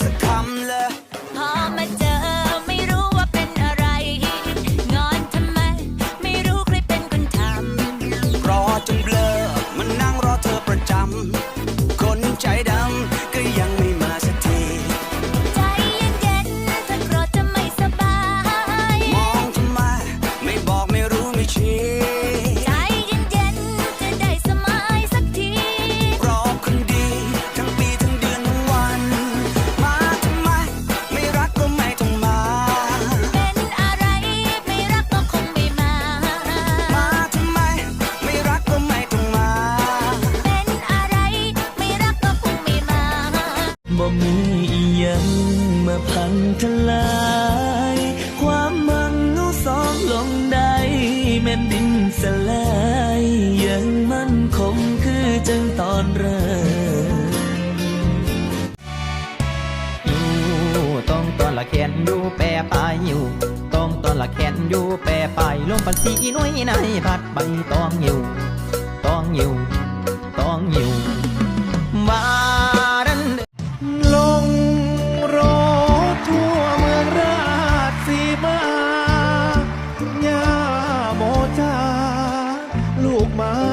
บอ บ่มีอีหยังมาพังทลาย ความมังเงาสองลงได้แม่นดินสลายยังมั่นคงคือจังตอนเริ่มอยู่ต้องตอนละแขนอยู่แปรไปอยู่ต้องตอนละแขนอยู่แปรไปลายลงปันสีน้อยในพัดใบตองอยู่ตองอยู่ตองอยู่ my